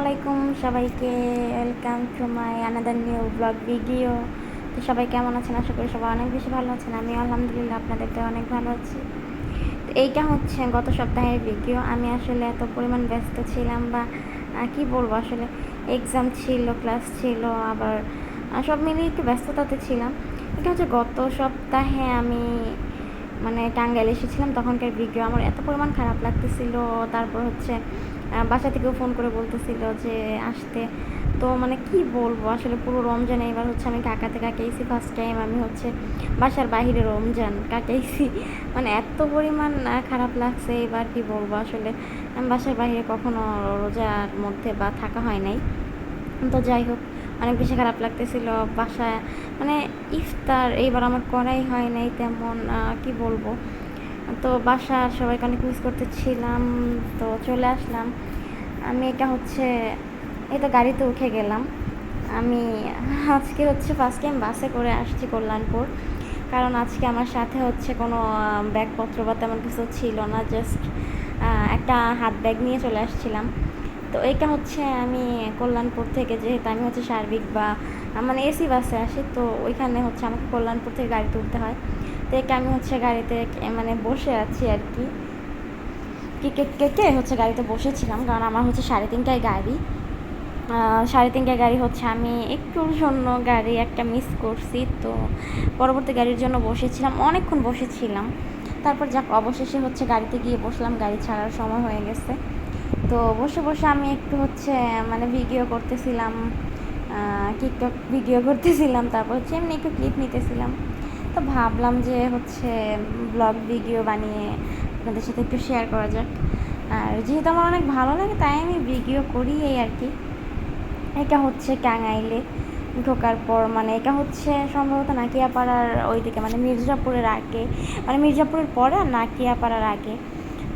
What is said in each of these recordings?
আলাইকুম সবাইকে welcome to my another new blog video তো সবাই কেমন আছেন? আশা করি সবাই অনেক বেশি ভালো আছেন। আমি আলহামদুলিল্লাহ আপনাদেরকে অনেক ভালো আছি। তো এইটা হচ্ছে গত সপ্তাহের ভিডিও আমি আসলে এত পরিমাণ ব্যস্ত ছিলাম বা কি বলব আসলে? এক্সাম ছিল ক্লাস ছিল, আবার সব মিলিয়ে একটু ব্যস্ততাতে ছিলাম। এটা হচ্ছে গত সপ্তাহে আমি মানে টাঙ্গাইল এসেছিলাম, তখনকার ভিডিও আমার এত পরিমাণ খারাপ লাগতেছিল। তারপর হচ্ছে বাসা থেকেও ফোন করে বলতেছিল যে, আসতে। তো মানে কি বলব? আসলে পুরো রমজান এবার হচ্ছে আমি কাকাতে কাকাইছি ফার্স্ট টাইম আমি হচ্ছে বাসার বাইরে রমজান কাটাইছি মানে এত পরিমাণ খারাপ লাগছে। এবার কি বলব? আসলে আমি বাসার বাইরে কখনো রোজার মধ্যে বা থাকা হয় নাই। তো যাই হোক অনেক বেশি খারাপ লাগতেছিল, বাসায় মানে ইফতার এইবার আমার করাই হয় নাই তেমন কি বলব। তো বাসার সবাইকে অনেক মিস করতেছিলাম, তো চলে আসলাম। আমি এটা হচ্ছে, এই তো গাড়িতে উঠে গেলাম। আমি আজকে হচ্ছে ফার্স্ট টাইম বাসে করে আসছি কল্যাণপুর। কারণ আজকে আমার সাথে হচ্ছে কোনো ব্যাগপত্র বা তেমন কিছু ছিল না জাস্ট একটা হাত ব্যাগ নিয়ে চলে আসছিলাম। তো এটা হচ্ছে আমি কল্যাণপুর থেকে, যেহেতু আমি হচ্ছে সার্বিক বা মানে এসি বাসে আসি, তো ওইখানে হচ্ছে আমাকে কল্যাণপুর থেকে গাড়ি তুলতে হয়। তো এটা আমি হচ্ছে গাড়িতে মানে বসে আছি আর কি। টিকিট কেটে হচ্ছে গাড়িতে বসেছিলাম, কারণ আমার হচ্ছে সাড়ে তিনটায় গাড়ি। সাড়ে তিনটায় গাড়ি হচ্ছে আমি একটুর জন্য গাড়ি একটা মিস করছি, তো পরবর্তী গাড়ির জন্য বসেছিলাম, অনেকক্ষণ বসেছিলাম। তারপর যাক, অবশেষে হচ্ছে গাড়িতে গিয়ে বসলাম, গাড়ি ছাড়ার সময় হয়ে গেছে। তো বসে বসে আমি একটু হচ্ছে মানে ভিডিও করতেছিলাম টিকটক ভিডিও করতেছিলাম, তারপর হচ্ছে এমনি একটু ক্লিপ নিতেছিলাম। তো ভাবলাম যে হচ্ছে ব্লগ ভিডিও বানিয়ে আপনাদের সাথে একটু শেয়ার করা যাক। আর যেহেতু আমার অনেক ভালো লাগে, তাই আমি ভিডিও করি এই আর কি। এটা হচ্ছে টাঙ্গাইলে ঢোকার পর মানে এটা হচ্ছে সম্ভবত নাকিয়াপাড়ার ওইদিকে মানে মির্জাপুরের আগে মানে মির্জাপুরের পরে আর নাকিয়াপাড়ার আগে।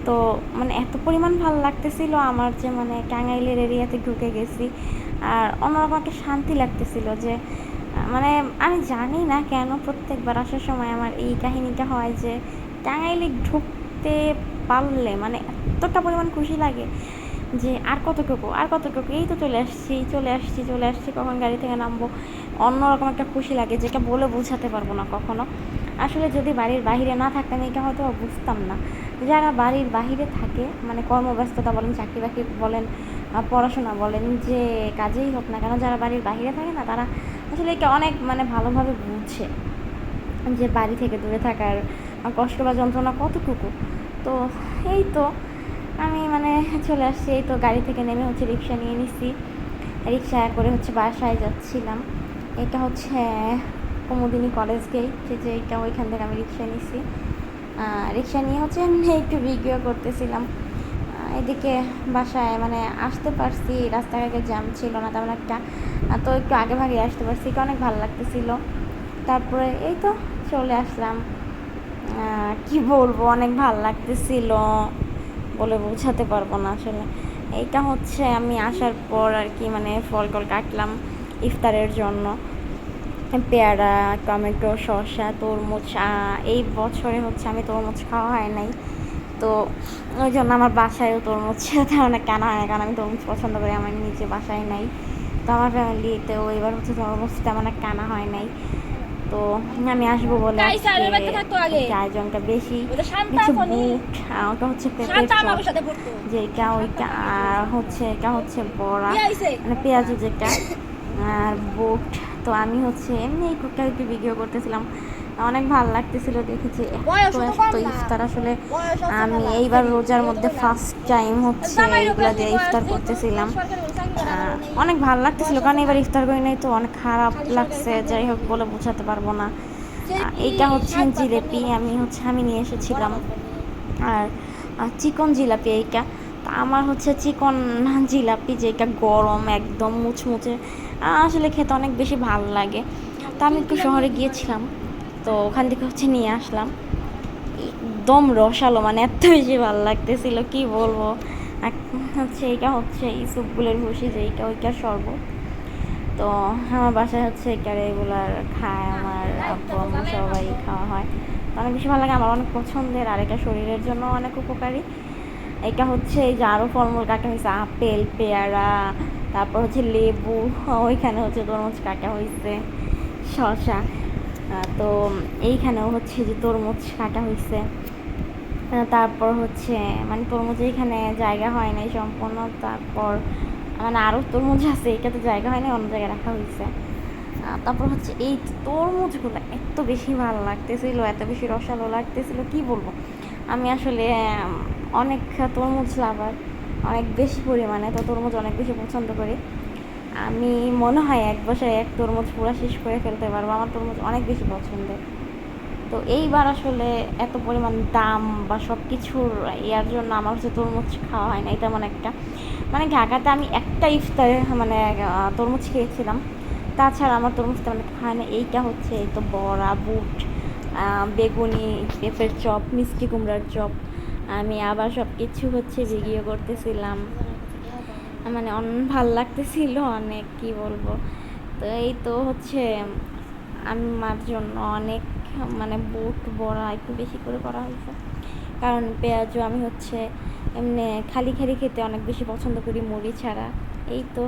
তো মানে এত পরিমাণ ভালো লাগতেছিল আমার যে মানে টাঙ্গাইলের এরিয়াতে ঢুকে গেছি। আর অন্যরকম একটা শান্তি লাগতেছিল যে মানে আমি জানি না কেন প্রত্যেকবার আসার সময় আমার এই কাহিনীটা হয় যে, টাঙ্গাইলে ঢুকতে পারলে মানে এতটা পরিমাণ খুশি লাগে যে আর কতটুকু আর কতটুকু এই তো চলে আসছি চলে আসছি চলে আসছি, কখন গাড়ি থেকে নামবো। অন্যরকম একটা খুশি লাগে যেটা বলে বোঝাতে পারব না কখনো। আসলে যদি বাড়ির বাইরে না থাকতাম এটা হয়তো বুঝতাম না। যারা বাড়ির বাইরে থাকে মানে কর্মব্যস্ততা বলেন, চাকরি বাকরি বলেন পড়াশোনা বলেন, যে কাজেই হোক না কেন, যারা বাড়ির বাইরে থাকে না, তারা আসলে এটা অনেক মানে ভালোভাবে বুঝে যে বাড়ি থেকে দূরে থাকার কষ্ট বা যন্ত্রণা কতটুকু। তো এই তো আমি মানে চলে আসছি, এই তো গাড়ি থেকে নেমে হচ্ছে রিক্সা নিয়ে নিছি। রিক্সা করে হচ্ছে বাসায় যাচ্ছিলাম। এটা হচ্ছে কুমুদিনী কলেজ গেট যে যে এটা ওইখান থেকে আমি রিক্সা নিছি। রিক্সা নিয়ে হচ্ছে এমনি একটু ভিডিও করতেছিলাম। এদিকে বাসায় মানে আসতে পারছি, রাস্তাঘাটে জ্যাম ছিল না তেমন একটা। তো একটু আগে ভাগে আসতে পারছি অনেক ভালো লাগতেছিল। তারপরে এই তো চলে আসলাম। কি বলব, অনেক ভালো লাগতেছিল। বলে বোঝাতে পারব না আসলে। এইটা হচ্ছে আমি আসার পর আর কি মানে ফল টল কাটলাম ইফতারের জন্য। পেয়ারা টমেটো শসা তরমুজ এই বছরে হচ্ছে আমি তরমুজ খাওয়া হয় নাই। তো ওই জন্য আমার বাসায়ও তরমুজ তেমন কেনা হয় না কারণ আমি তরমুজ পছন্দ করি আমার নিজে বাসায় নাই। তো আমার ফ্যামিলিতেও এবার হচ্ছে তরমুজ তেমন কেনা হয় নাই। তো আমি আসব বলে আয়োজনটা বেশি ওটা কিছু। বুট ওটা হচ্ছে পেঁপের চপ। যেটা ওইটা আর হচ্ছে এটা হচ্ছে বড়া। মানে পেঁয়াজু যেটা। আর বুট তো আমি হচ্ছে এমনি টুকটাক একটু ভিডিও করতেছিলাম। অনেক ভালো লাগতেছিল দেখেছি তো ইফতার আসলে আমি এইবার রোজার মধ্যে ফার্স্ট টাইম হচ্ছে এইগুলো দিয়ে ইফতার করতেছিলাম। অনেক ভালো লাগতেছিল কারণ এবার ইফতার করি নাই তো অনেক খারাপ লাগছে যাই হোক বলে বোঝাতে পারব না। এইটা হচ্ছে জিলেপি আমি হচ্ছে আমি নিয়ে এসেছিলাম। আর চিকন জিলাপি এইটা। আমার হচ্ছে চিকন জিলাপি যেটা গরম একদম মুচমুচে আসলে খেতে অনেক বেশি ভালো লাগে। তো আমি একটু শহরে গিয়েছিলাম, তো ওখান থেকে হচ্ছে নিয়ে আসলাম। একদম রসালো মানে এত বেশি ভালো লাগতেছিল, কি বলব? হচ্ছে এইটা হচ্ছে ইসুপগুলের ভুসি যে এইটা ওইটার শরবত। তো আমার বাসায় হচ্ছে এটার এগুলার খায় আমার আব্বু সবাই খাওয়া হয়। অনেক বেশি ভালো লাগে, আমার অনেক পছন্দের, আর এটা শরীরের জন্য অনেক উপকারী। এটা হচ্ছে এই যে আরও ফলমূল কাটা হয়েছে আপেল পেয়ারা তারপর হচ্ছে লেবু ওইখানে হচ্ছে তরমুজ কাটা হয়েছে আহ, তো এইখানেও হচ্ছে যে তরমুজ কাটা হয়েছে তারপর হচ্ছে মানে তরমুজ এখানে জায়গা হয় নাই সম্পূর্ণ তারপর মানে আরও তরমুজ আছে এটাতে জায়গা হয় না অন্য জায়গায় রাখা হয়েছে। তারপর হচ্ছে এই তরমুজগুলো এত বেশি ভালো লাগতেছিল এত বেশি রসালো লাগতেছিল কি বলব? আমি আসলে অনেক তরমুজ লাভার, অনেক বেশি পরিমাণে, তো তরমুজ অনেক বেশি পছন্দ করি। আমি মনে হয় এক বছরে এক তরমুজ পুরো শেষ করে ফেলতে পারব, আমার তরমুজ অনেক বেশি পছন্দের। তো এইবার আসলে এত পরিমাণ দাম বা সব কিছুর ইয়ার জন্য আমার হচ্ছে তরমুজ খাওয়া হয় না এটা মানে একটা। মানে ঢাকাতে আমি একটা ইফতারে মানে তরমুজ খেয়েছিলাম। তাছাড়া আমার তরমুজ তেমন একটা খায় না এইটা হচ্ছে এই তো বড়া, বুট বেগুনি, পেঁপের চপ, মিষ্টি কুমড়ার চপ। আমি আবার সব কিছু হচ্ছে ভিডিও করতেছিলাম। মানে ভালো লাগতেছিল অনেক, কি বলব। তো এই তো হচ্ছে আমার জন্য অনেক মানে বুট, বড়া একটু বেশি করে করা হয়েছে। কারণ পেঁয়াজও আমি হচ্ছে এমনি খালি খালি খেতে অনেক বেশি পছন্দ করি, মুড়ি ছাড়া। এই তো।